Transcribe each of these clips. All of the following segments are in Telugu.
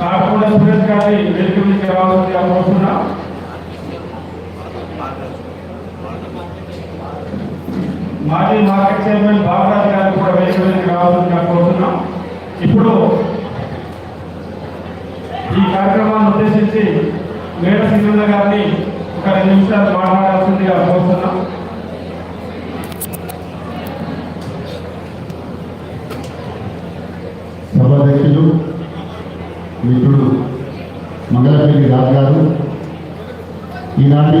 కాకుండా సురేష్ గారి వేదిక నుంచి రావాల్సిందిగా కోరుతున్నా మాజీ మార్కెట్ చైర్మన్ బాబురాజ్ గారు కూడా వేదిక మీదకి రావాల్సిందిగా కోరుతున్నాం ఇప్పుడు ఈ కార్యక్రమాన్ని ఉద్దేశించి మేడ సింగన్న గారిని ఒక రెండు నిమిషాలు మాట్లాడాల్సిందిగా కోరుతున్నాం సభాధ్యక్షులు మిత్రుడు మంగళపల్లి రాజు గారు. ఈనాటి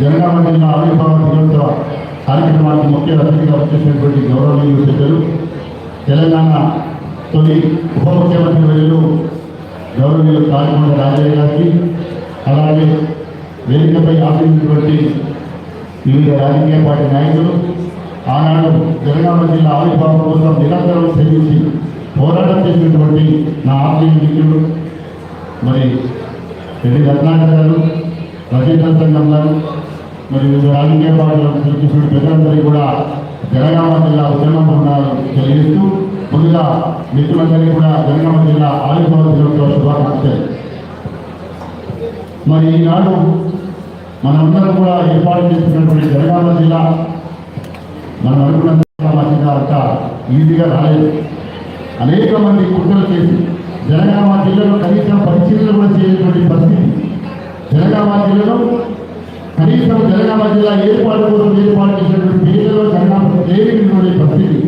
జనగామ జిల్లా ఆవిర్భావ దినోత్సవ కార్యక్రమానికి ముఖ్య అతిథిగా వచ్చేసినటువంటి గౌరవనీయులు పెద్దలు తెలంగాణ తొలి ఉప ముఖ్యమంత్రి వర్యులు గౌరవనీయులు కార్యక్రమ రాజయ్య గారికి అలాగే వేదికపై ఆశించినటువంటి వివిధ రాజకీయ పార్టీ నాయకులు ఆనాడు జనగామ జిల్లా ఆవిర్భావం కోసం నిరంతరం శ్రమించి పోరాటం చేసినటువంటి నా ఆత్మీయ మిత్రుడు మరి రెడ్డి రత్నాకర్ గారు రచయిత సంఘం గారు మరి రాజకీయ పార్టీలకు సూచించిన పెద్దలందరికీ కూడా జనగామ జిల్లా ఉద్యమం తెలియజేస్తూ ముందుగా మిత్రులందరికీ కూడా జనగామ జిల్లా ఆయుర్వేద దినోత్సవ శుభాకాంక్షలు మరి ఈనాడు మనందరం కూడా ఏర్పాటు చేసినటువంటి జనగామ జిల్లా మనం అనుకున్న ఈజీగా రాలేదు. అనేక మంది కుట్రలు చేసి జనగామ జిల్లాలో కనీసం పరిశీలన కూడా చేయటువంటి పరిస్థితి. జనగామ జిల్లాలో కనీసం జనగామ జిల్లా ఏర్పాటు కోసం ఏర్పాటు చేసినటువంటి పేదలో జనగామ లేనిటువంటి పరిస్థితి.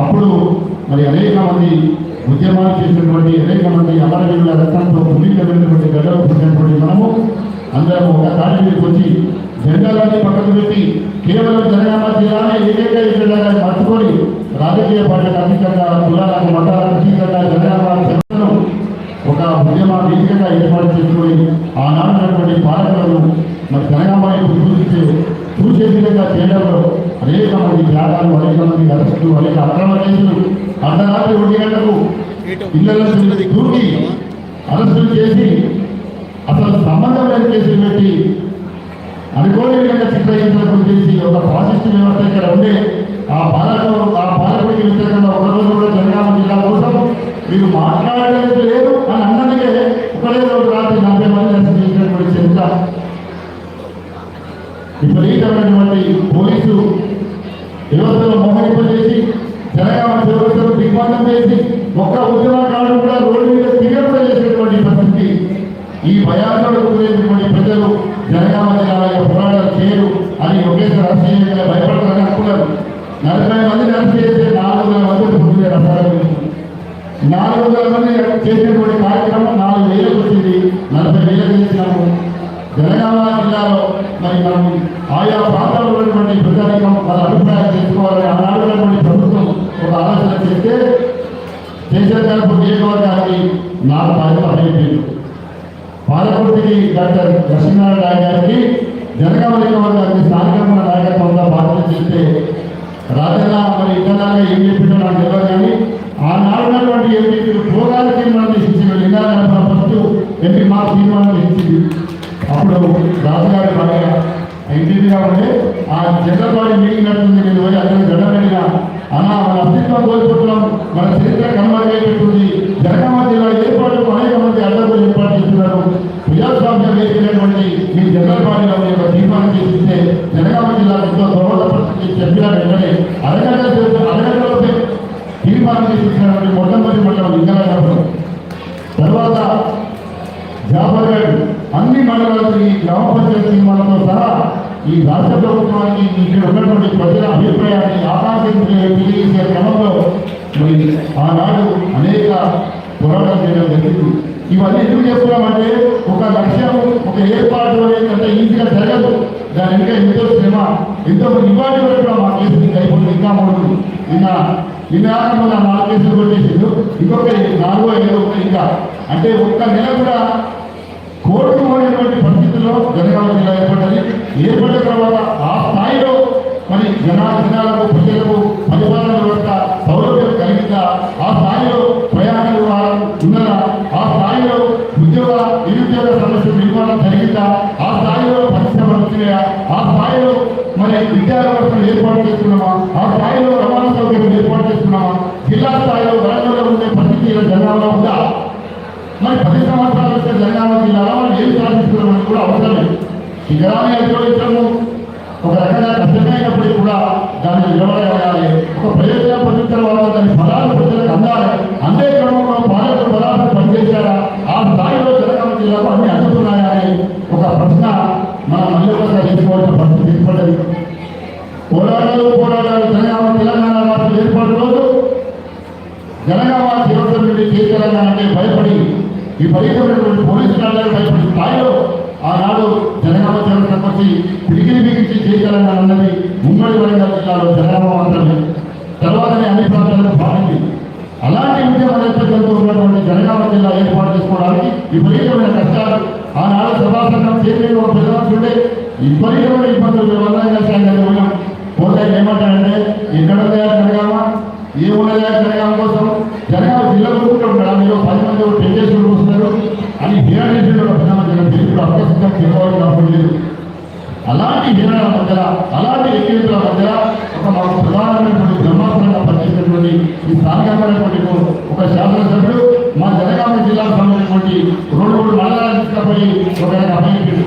అప్పుడు మరి అనేక మంది ఉద్యమాలు చేసినటువంటి అనేక మంది అమరవీరుల రక్తంతో పునీతమైనటువంటి గడ్డలు పుట్టినటువంటి మనము అందరం ఒక తాటి మీదకి వచ్చి జెండాలన్నీ పక్కకు పెట్టి కేవలం జనగామ జిల్లానే ఏకైక ఎజెండాగా మార్చుకొని రాజకీయ పార్టీలకు అతీతంగా కులాలకు మతాలకు అతీతంగా జనగామ ఒక ఉద్యమ వేదికగా ఏర్పాటు చేసుకొని ఆనాడున్నటువంటి పాలకులను మరి జనగామ వైపు చూసే విధంగా చేయడంలో అనేక మంది త్యాగాలు అనేక మంది అరెస్టులు అనేక అక్రమ కేసులు అర్ధరాత్రి ఒంటి గంటకు ఇళ్ళలో దూకి అరెస్టులు చేసి అసలు సంబంధం లేని కేసులు పెట్టి అనుకోని విధంగా చిత్రహింసలకు చేసి ఒక పాజిస్ట్ వ్యవస్థ ఇక్కడ ఉండే ఆ పాలకులు ఆ పాలకుడికి వ్యతిరేకంగా ఒకరోజు కూడా జనగామ జిల్లా కోసం మీరు మాట్లాడలేదు లేదు అని అన్నందుకే ఒకటే రోజు రాత్రి నలభై మంది చేసినటువంటి చరిత్ర. విపరీతమైనటువంటి పోలీసు వ్యవస్థలో మోహరింపజేసి జనగామ వ్యవస్థను దిగ్బంధం చేసి ఒక్క ఉద్యమకారుడు కూడా రోడ్డు మీద తిరగడం చేసినటువంటి పరిస్థితి. ఈ భయాందోళన గురైనటువంటి ప్రజలు జనగామ జిల్లా యొక్క పోరాటాలు చేయరు అని ఒకేసారి అరెస్ట్ భయపడతారని అనుకున్నారు. నలభై మంది అరెస్ట్ చేసే నాలుగు వందల మంది పుట్టిన రసాలు నాలుగు వందల మంది చేసినటువంటి కార్యక్రమం నాలుగు వేలకు వచ్చింది. నలభై వేలకు చేసినాము. జనగామ జిల్లాలో మరి మనం ఆయా ప్రాంతాల్లో ఉన్నటువంటి ప్రజానికం వాళ్ళ అభిప్రాయం తెలుసుకోవాలని ఆనాడు ప్రభుత్వం ఒక ఆలోచన చేస్తే దేశకల్ప నియోజకవర్గానికి నాలుగు బాధ్యత అప్పగించారు. పాలకుర్తికి డాక్టర్ లక్ష్మీనారాయణ గారికి జనగామ నియోజకవర్గానికి స్థానికంగా నాయకత్వంగా బాధ్యత చేస్తే రాజన్న మరి ఇంతలాగా ఏం చెప్పిందో నాకు తెలియదు కానీ ఆనాడున్నటువంటి ఎంపీలు భోగాల తీర్మానం చేసింది లింగాల ఫస్ట్ ఎంపీ మా తీర్మానం చేసింది అప్పుడు రాజుగారి భార్య ఎంపీగా ఉంటే ఆ జగన్వాడి మీటింగ్ నడుతుంది నేను పోయి అక్కడ జడబడిన అలా మన అస్తిత్వం కోల్పోతున్నాం మన చరిత్ర కనుమరుగైపోతుంది జనగామ జిల్లా ఏర్పాటుకు అనేక మంది అడ్డలు ఏర్పాటు చేస్తున్నారు ప్రజాస్వామ్యం వేసినటువంటి మీ జనరల్ బాడీలో మీ యొక్క తీర్మానం చేసిస్తే జనగామ జిల్లా ఎంతో దోహదపడుతుంది చెప్పిన వెంటనే అరగంట సేపు అరగంటలో తీర్మానం చేసినటువంటి మొట్టమొదటి మండలం ఇంకల తర్వాత జాఫర్ గారు అన్ని మండలాలకు ఈ గ్రామ పంచాయతీ తీర్మానంతో సహా ఈ రాష్ట్ర ప్రభుత్వానికి ఇక్కడ ఉన్నటువంటి ప్రజల అభిప్రాయాన్ని ఆకాంక్షించే తెలియజేసే క్రమంలో మరి ఆనాడు అనేక పోరాటం చేయడం జరిగింది. ఇవన్నీ ఎందుకు చెప్తున్నామంటే ఒక లక్ష్యం ఒక ఏర్పాటు అనేది అంత ఈజీగా జరగదు. దాని వెనుక ఎంతో శ్రమ ఎంతో ఇవాళ కూడా మా కేసు ఇంకా అయిపోతుంది ఇంకా మూడు. నిన్న నిన్న మొన్న నాలుగు కేసులు కొట్టేసిండు ఇంకొక నాలుగో ఐదో ఇంకా. అంటే ఒక్క నెల కూడా కోర్టు పరిస్థితుల్లో జనగామ జిల్లా ఏర్పడ్డది. ఏర్పడిన తర్వాత ఆ స్థాయిలో మరి జనా జనాలకు చేస్తున్నామా ఆ స్థాయిలో రవాణా సౌకర్యం ఏర్పాటు చేస్తున్నామా జిల్లా స్థాయిలో వరంగల్లో ఉండే పరిస్థితి జనాభా ఉందా? మరి పది సంవత్సరాలు వస్తే జనగామ జిల్లాలో మనం ఏం సాధిస్తున్నామని కూడా అవసరం లేదు. శిఖరాన్ని అధిరోహించడము ఒక రకంగా కష్టమైనప్పటికీ కూడా దాన్ని నిలబడగలగాలి ఒక ప్రయోజనం పొందిన తర్వాత దాని ఫలాలు ప్రజలకు అందాలి అందే క్రమంలో పాలకులు పదార్థం పనిచేశారా ఆ స్థాయిలో జనగామ జిల్లాకు అన్ని అందుతున్నాయా అని ఒక ప్రశ్న మనం మళ్ళీ ఒకసారి తీసుకోవాల్సిన పరిస్థితి ఏర్పడ్డది పోరాటాలు పోరాటాలు జనగామ తెలంగాణ రాష్ట్ర ఏర్పాటు రోజు జనగామ తీవ్రత నుండి జై తెలంగాణ అంటే భయపడి ఈ భయంకరమైనటువంటి పోలీసు కాళ్ళకు భయపడి స్థాయిలో ఆనాడు జనగామ తీవ్రతకు పిలికిలి పిడికిలి బిగించి జై అన్నది ఉమ్మడి వరంగల్ జిల్లాలో జనగామ మాత్రమే తర్వాతనే అన్ని ప్రాంతాలకు పాడింది అలాంటి ఉద్యమ నేతృత్వంతో ఉన్నటువంటి జనగామ జిల్లా ఏర్పాటు చేసుకోవడానికి విపరీతమైన కష్టాలు. ఆనాడు సభాసంఘం చైర్మన్ ఒక ప్రజలు చూడే విపరీతమైన ఇబ్బందుల వల్ల శాఖ పోయినాం పోతే ఏమంటారంటే ఎక్కడ ఉందా జనగామ ఏమున్నదా జనగామ కోసం జనగామ జిల్లా కూడా ఉంటాడు మీరు పది మంది టెంటేషన్ కూర్చున్నారు అని హీరాడేశ్వరుడు ప్రధాన జనం ఇప్పుడు అప్రసిద్ధం తెలుసుకోవాలి కాబట్టి లేదు అలాంటి హీరాల మధ్య అలాంటి వ్యక్తిత్వాల మధ్య ఒక మాకు ప్రధానమైనటువంటి బ్రహ్మాస్త్రంగా పనిచేసినటువంటి ఈ స్థానికమైనటువంటి ఒక శాసనసభ్యుడు మా జనగామ జిల్లాకు సంబంధించినటువంటి రెండు మూడు మండలాలు తీసుకుపోయి ఒక అభయించాడు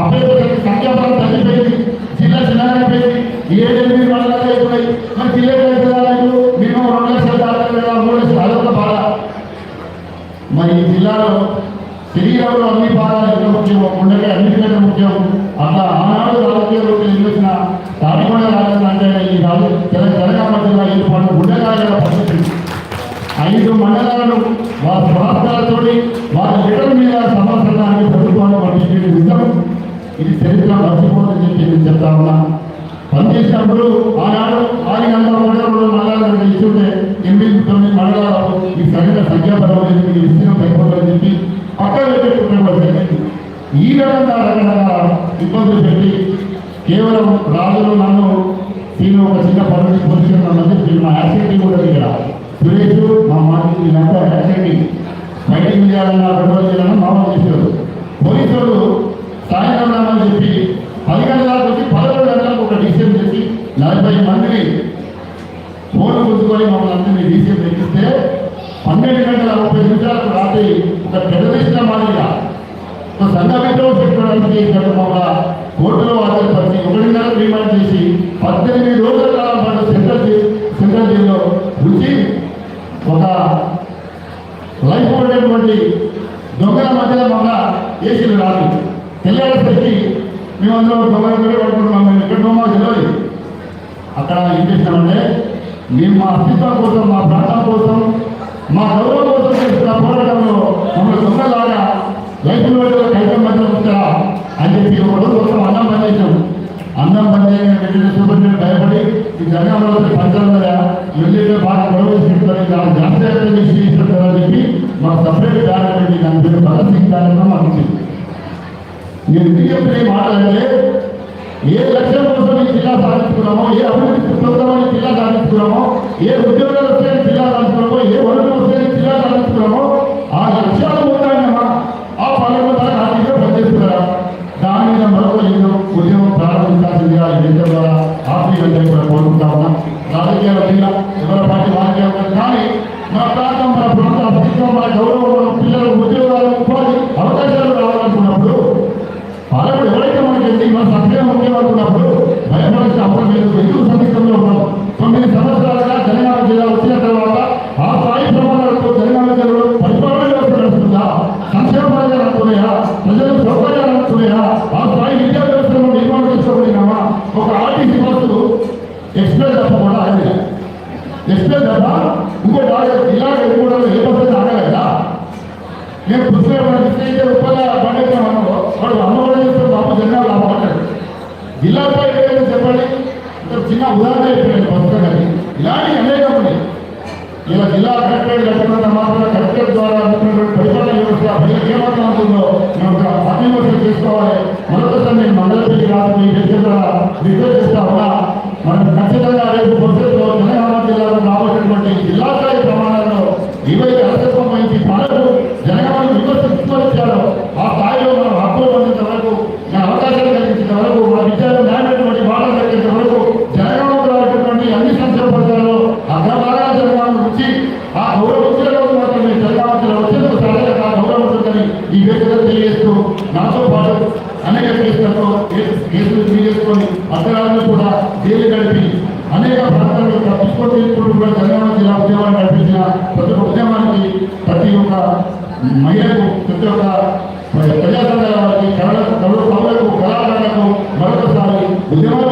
అభ్యర్థులకి సంఖ్యాపరం తగ్గిపోయింది జిల్లా చిన్నగైపోయింది ఏడెనిమిది మండలాలు అయిపోయి మరి జిల్లా జిల్లాలకు మేము రెండు లక్షల దాకా మూడు లక్షల అదొక బాధ. మరి ఈ జిల్లాలో శరీరంలో అన్ని భాగాలు ఎంత ముఖ్యమో ఉండగా అన్నిటికంటే ముఖ్యం. అట్లా ఆనాడు రాజకీయాలు రాజకీయ కాదు తెలంగాణ జిల్లా ఏర్పాటు గుండెకాయల పరిస్థితి ఐదు మండలాలను వారి స్వార్థాలతోటి వారి బిడ్డల మీద సమర్థనాన్ని ప్రభుత్వాన్ని పంపించే విధం ఇది చరిత్ర మర్చిపోతుందని చెప్పి నేను చెప్తా ఉన్నా. పనిచేసినప్పుడు ఆనాడు ఆరు ఆయన మండలంలో మండలాలు ఇస్తుంటే ఎనిమిది తొమ్మిది మండలాలు ఈ సరైన సంఖ్యాపరమైన ఈ విస్తీర్ణం సరిపోతుందని చెప్పి పక్కన పెట్టుకుంటే ఈ రకంగా రకరకాల ఇబ్బందులు పెట్టి కేవలం రాజులు నన్ను దీనిలో ఒక చిన్న పర్మిషన్ పొజిషన్ ఉన్నది. నేను మా యాక్సిడెంట్ కూడా ఇక్కడ సురేష్ మా మాజీ వీళ్ళంతా యాక్సిడెంట్ బయటికి చేయాలన్న రెండు రోజులు చేయాలని మామూలు చేశారు. పోలీసులు సాయంత్రం రామని చెప్పి పది గంటలకు వచ్చి పదకొండు గంటలకు ఒక డిసిఎం చేసి నలభై మందిని ఫోన్ కూర్చుకొని మమ్మల్ని అందరినీ డిసిఎం ఎక్కిస్తే పన్నెండు గంటల ముప్పై నిమిషాలకు రాత్రి ఒక టెర్రరిస్ట్ల మాదిరిగా ఒక సంఘమితో పెట్టుకోవడానికి మమ్మల్ని కోర్టులో హాజరుపరిచి ఒకటిన్నర రిమాండ్ చేసి పద్దెనిమిది రోజుల కాలం పాటు సెంట్రల్ జై- సెంట్రల్ జైల్లో ఉంచి ఒక లైఫ్ ఉండేటువంటి దొంగల మధ్యలో మమ్మల్ని వేసిన రాదు తెల్లారేసరికి మేమందరం దొంగల దగ్గర పడుకుంటున్నాం. మేము ఎక్కడ మాకు తెలియదు అక్కడ ఏం చేస్తామంటే మేము మా అస్తిత్వం కోసం మా ప్రాంతం కోసం మా గౌరవం కోసం చేస్తున్న పోరాటంలో మమ్మల్ని దొంగలాగా లైఫ్లో కైతం మధ్య ఉంటారా అని చెప్పి ఒక రోజు కోసం అన్నం పని చేసాం అన్నం పని చేయగానే వెంటనే సూపరింటెండెంట్ భయపడి ఈ జగన్లో పంచాలయ వెళ్ళి బాగా గొడవ చేసుకుంటారు జాతీయ చేసి తీసుకుంటారని చెప్పి మాకు సపరేట్ బ్యాన్ పెట్టి దాని పేరు భగత్ సింగ్ బ్యాన్ మాకు ఇచ్చింది నేను ఎందుకు చెప్పిన మాటలంటే ఏ లక్ష్యం కోసం ఈ జిల్లా సాధించుకున్నామో ఏ అభివృద్ధి పొందామని జిల్లా సాధించుకున్నామో ఏ ఉద్యోగాలు వస్తే ఈ జిల్లా సాధించుకున్నామో ఏ వనరులు వస్తే ఈ జిల్లా సాధించుకున్నామో ఆ లక్ష్యాలు ఉంటాయన్నమా ఆ పనులు దాకా ఆర్థికంగా పనిచేస్తున్నారా దాని మీద మరొక యుద్ధం ఉద్యమం ప్రారంభించాల్సిందిగా ఈ యుద్ధం ద్వారా ఆర్థికంగా కూడా కోరుకుంటా ఉన్నాం రాజకీయాల మీద ఎవరి పార్టీ వారికే ఉంటుంది కానీ మన ప్రాంతం మన ప్రాంత అస్తిత్వం మన గౌరవం మన పిల్లలు ఉద్యోగాలు ఉపాధి అవకాశాలు రావాలనుకున్నప్పుడు పాలకుడు ఎవరైతే మనకి ఎన్ని మన సత్యం ముఖ్యం అనుకున్నప్పుడు భయపడాల్సిన అవసరం లేదు ఎందుకు సందిగ్ధంలో ఉన్నాం తొమ్మిది సంవత్సరాలుగా తెలంగాణ జిల్లా వచ్చిన తర్వాత ఆ స్థాయి ప్రమాణాలతో తెలంగాణ జిల్లాలో పరిపాలన వ్యవస్థ నడుస్తుందా సంక్షేమ పరంగా నడుతున్నాయా ప్రజలకు సౌకర్యాలు నడుస్తున్నాయా ఆ స్థాయి విద్యా వ్యవస్థను నిర్మాణం చేసుకోగలిగినామా ఒక ఆర్టీసీ బస్సు ఎక్స్ప్రెస్ తప్పకుండా ఆగింది ఎక్స్ప్రెస్ తప్ప ఇంకోటి ఆగదు ఇలా కూడా ఏ బస్సు ఆగలేదా నేను పుస్తకం నిశ్చయించే ఉప్పగా పండించామను వాడు అమ్మఒడి చేస్తే బాబు జెండా లాభపడ్డాడు జిల్లాపై ఏదైనా చెప్పండి. చిన్న ఉదాహరణ చెప్పాను పుస్తకాన్ని ఇలాంటి అనేకం ఉన్నాయి. ఇలా జిల్లా కలెక్టరేట్ కట్టుకున్న మాత్రం ద్వారా పరిపాలన వ్యవస్థ ప్రజలకు ఏమాత్రం ఉంటుందో మేము ఒక చేసుకోవాలి. మరొకసారి నేను మీ దగ్గర రిక్వెస్ట్ చేస్తా ఉన్నా మనం ఖచ్చితంగా రేపు భవిష్యత్తులో తెలంగాణ జిల్లాలో రాబోయేటువంటి జిల్లా స్థాయి ప్రమాణాల్లో ఏవైతే అలసత్వం వహించి పాలకులు జనగణన విమర్శించారో ఆ స్థాయిలో మనం హక్కులు పొందిన వరకు మన అవకాశాలు కలిగించిన వరకు మన విద్యలో న్యాయమైనటువంటి బాధలు కలిగించిన వరకు జనగణనకు రావాల్సినటువంటి అన్ని సంక్షేమ పథకాలలో అగ్రభాగాల జనగణన నుంచి ఆ గౌరవ ఉద్యోగాలు మాత్రమే తెలంగాణ ఉంటుందని ఈ వేదికగా తెలియజేస్తూ నాతో పాటు అనేక కేసులతో కేసు- కేసులు తీసుకొని అర్ధరాత్రులు కూడా జైలు గడిపి అనేక ప్రాంతాల్లో తప్పించుకొని కూడా తెలంగాణ జిల్లా ఉద్యమాన్ని నడిపించిన ప్రతి ఒక్క ఉద్యమానికి ప్రతి ఒక్క మహిళకు ప్రతి ఒక్క ప్రజా వారికి కళ కళలకు కళాకారులకు మరొకసారి ఉద్యమం